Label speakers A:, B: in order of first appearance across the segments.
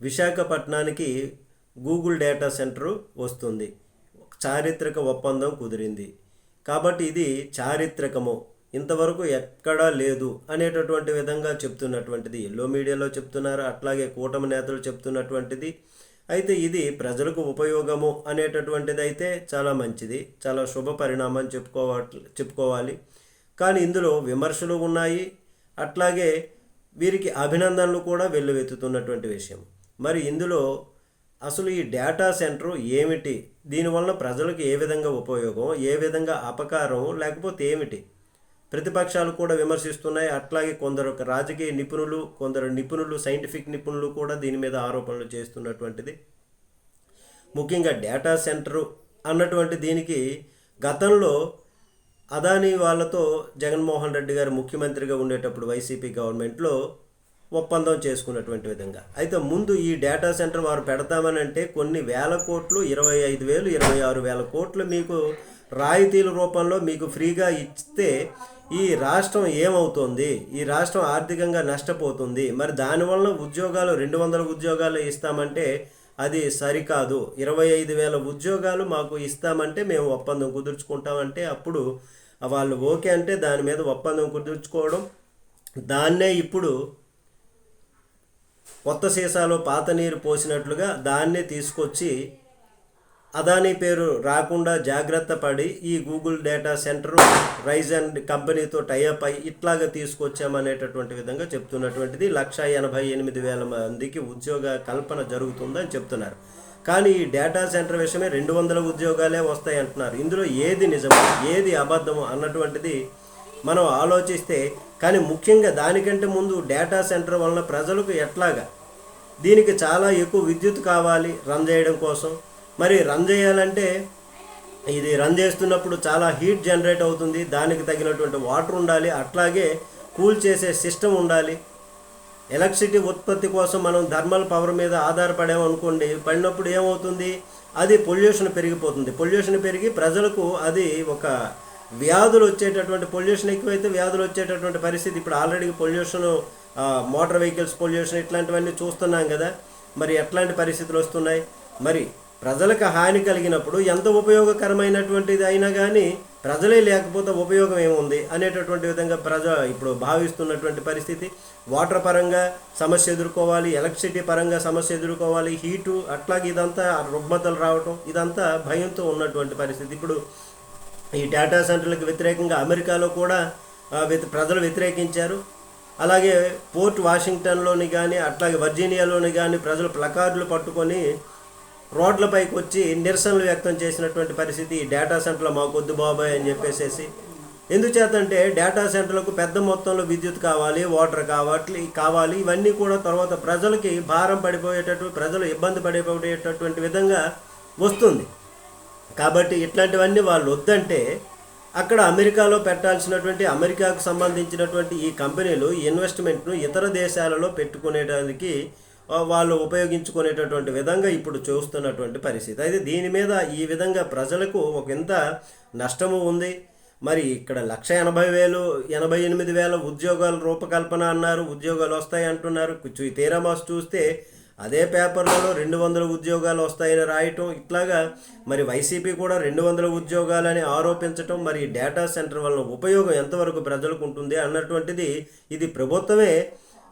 A: విశాఖపట్నానికి Google data centre వస్తుంది. చారిత్రక ఒప్పందం కుదిరింది. కాబట్టి ఇది చారిత్రకము. ఇంతవరకు ఎక్కడా లేదు అనేటటువంటి విధంగా చెప్తున్నటువంటిది. ఎల్లో మీడియాలో చెప్తున్నారు అట్లాగే కూటమి నేతలు చెప్తున్నటువంటిది. అయితే ఇది ప్రజలకు ఉపయోగము అనేటటువంటిది అయితే చాలా మంచిది. చాలా శుభ పరిణామం చెప్పుకోవ చెప్పుకోవాలి. కానీ ఇందులో విమర్శలు ఉన్నాయి. అట్లాగే వీరికి అభినందనలు కూడా వెల్లువెత్తుతున్నటువంటి విషయం. మరి ఇందులో అసలు ఈ డేటా సెంటర్ ఏమిటి? దీనివల్ల ప్రజలకు ఏ విధంగా ఉపయోగం? ఏ విధంగా అపకారం? లేకపోతే ఏమిటి? ప్రతిపక్షాలు కూడా విమర్శిస్తున్నాయి. అట్లాగే కొందరు రాజకీయ నిపుణులు కొందరు నిపుణులు సైంటిఫిక్ నిపుణులు కూడా దీని మీద ఆరోపణలు చేస్తున్నటువంటిది. ముఖ్యంగా డేటా సెంటరు అన్నటువంటి దీనికి గతంలో అదానీ వాళ్ళతో జగన్మోహన్ రెడ్డి గారు ముఖ్యమంత్రిగా ఉండేటప్పుడు వైసీపీ గవర్నమెంట్లో ఒప్పందం చేసుకున్నటువంటి విధంగా. అయితే ముందు ఈ డేటా సెంటర్ వారు పెడతామని అంటే కొన్ని వేల కోట్లు ఇరవై ఐదు వేలు ఇరవై ఆరు వేల కోట్లు మీకు రాయితీల రూపంలో మీకు ఫ్రీగా ఇస్తే ఈ రాష్ట్రం ఏమవుతుంది? ఈ రాష్ట్రం ఆర్థికంగా నష్టపోతుంది. మరి దానివల్ల ఉద్యోగాలు రెండు వందల ఉద్యోగాలు ఇస్తామంటే అది సరికాదు. ఇరవై ఐదు వేల ఉద్యోగాలు మాకు ఇస్తామంటే మేము ఒప్పందం కుదుర్చుకుంటామంటే అప్పుడు వాళ్ళు ఓకే అంటే దాని మీద ఒప్పందం కుదుర్చుకోవడం. దాన్నే ఇప్పుడు కొత్త సీసాలో పాత నీరు పోసినట్లుగా దాన్నే తీసుకొచ్చి అదానీ పేరు రాకుండా జాగ్రత్త పడి ఈ Google data centre rise and కంపెనీతో టైఅప్ అయి ఇట్లాగా తీసుకొచ్చామనేటటువంటి విధంగా చెప్తున్నటువంటిది. లక్ష ఎనభై ఎనిమిది వేల మందికి ఉద్యోగ కల్పన జరుగుతుందని చెప్తున్నారు. కానీ ఈ డేటా సెంటర్ విషయమే రెండు వందల ఉద్యోగాలే వస్తాయి అంటున్నారు ఇందులో ఏది నిజమో ఏది అబద్ధము అన్నటువంటిది మనం ఆలోచిస్తే కానీ ముఖ్యంగా దానికంటే ముందు డేటా సెంటర్ వలన ప్రజలకు ఎట్లాగా? దీనికి చాలా ఎక్కువ విద్యుత్ కావాలి రన్ చేయడం కోసం. మరి రన్ చేయాలంటే ఇది రన్ చేస్తున్నప్పుడు చాలా హీట్ జనరేట్ అవుతుంది. దానికి తగినటువంటి వాటర్ ఉండాలి. అట్లాగే కూల్ చేసే సిస్టమ్ ఉండాలి. ఎలక్ట్రిసిటీ ఉత్పత్తి కోసం మనం థర్మల్ పవర్ మీద ఆధారపడామనుకోండి పడినప్పుడు ఏమవుతుంది? అది పొల్యూషన్ పెరిగిపోతుంది. పొల్యూషన్ పెరిగి ప్రజలకు అది ఒక వ్యాధులు వచ్చేటటువంటి పొల్యూషన్ ఎక్కువైతే వ్యాధులు వచ్చేటటువంటి పరిస్థితి. ఇప్పుడు already pollution motor vehicles pollution ఇట్లాంటివన్నీ చూస్తున్నాం కదా. మరి ఎట్లాంటి పరిస్థితులు వస్తున్నాయి? మరి ప్రజలకు హాని కలిగినప్పుడు ఎంత ఉపయోగకరమైనటువంటిది అయినా కానీ ప్రజలే లేకపోతే ఉపయోగం ఏముంది అనేటటువంటి విధంగా ప్రజ ఇప్పుడు భావిస్తున్నటువంటి పరిస్థితి. వాటర్ పరంగా సమస్య ఎదుర్కోవాలి ఎలక్ట్రిసిటీ పరంగా సమస్య ఎదుర్కోవాలి హీటు అట్లాగే ఇదంతా రుగ్మతలు రావటం ఇదంతా భయంతో ఉన్నటువంటి పరిస్థితి. ఇప్పుడు ఈ డేటా సెంటర్లకు వ్యతిరేకంగా అమెరికాలో కూడా ప్రజలు వ్యతిరేకించారు. అలాగే పోర్ట్ వాషింగ్టన్లోని కానీ అట్లాగే వర్జీనియాలోని కానీ ప్రజలు ప్లకార్డులు పట్టుకొని రోడ్లపైకి వచ్చి నిరసనలు వ్యక్తం చేసినటువంటి పరిస్థితి ఈ డేటా సెంటర్లో మాకు వద్దు బాబాయ్ అని చెప్పేసేసి. ఎందుచేతంటే డేటా సెంటర్లకు పెద్ద మొత్తంలో విద్యుత్ కావాలి వాటర్ కావాలి కావాలి ఇవన్నీ కూడా తర్వాత ప్రజలకి భారం పడిపోయేటట్టు ప్రజలు ఇబ్బంది పడిపోయేటటువంటి విధంగా వస్తుంది. కాబట్టి ఇట్లాంటివన్నీ వాళ్ళు వద్దంటే అక్కడ అమెరికాలో పెట్టాల్సినటువంటి అమెరికాకు సంబంధించినటువంటి ఈ కంపెనీలు ఇన్వెస్ట్మెంట్ను ఇతర దేశాలలో పెట్టుకునేటానికి వాళ్ళు ఉపయోగించుకునేటటువంటి విధంగా ఇప్పుడు చూస్తున్నటువంటి పరిస్థితి. అయితే దీని మీద ఈ విధంగా ప్రజలకు ఒక ఇంత నష్టము ఉంది. మరి ఇక్కడ లక్ష ఎనభై వేలు ఎనభై ఎనిమిది వేల ఉద్యోగాల రూపకల్పన అన్నారు ఉద్యోగాలు వస్తాయి అంటున్నారు. తీరా తీరామాస్ చూస్తే అదే పేపర్లలో రెండు వందల ఉద్యోగాలు వస్తాయని రాయటం ఇట్లాగా మరి వైసీపీ కూడా రెండు వందల ఉద్యోగాలని ఆరోపించటం మరి డేటా సెంటర్ వలన ఉపయోగం ఎంతవరకు ప్రజలకు ఉంటుంది అన్నటువంటిది ఇది ప్రభుత్వమే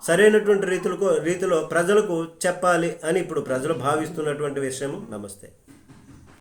A: సరైనటువంటి రీతులకు రీతిలో ప్రజలకు చెప్పాలి అని ఇప్పుడు ప్రజలు భావిస్తున్నటువంటి విషయం. నమస్తే.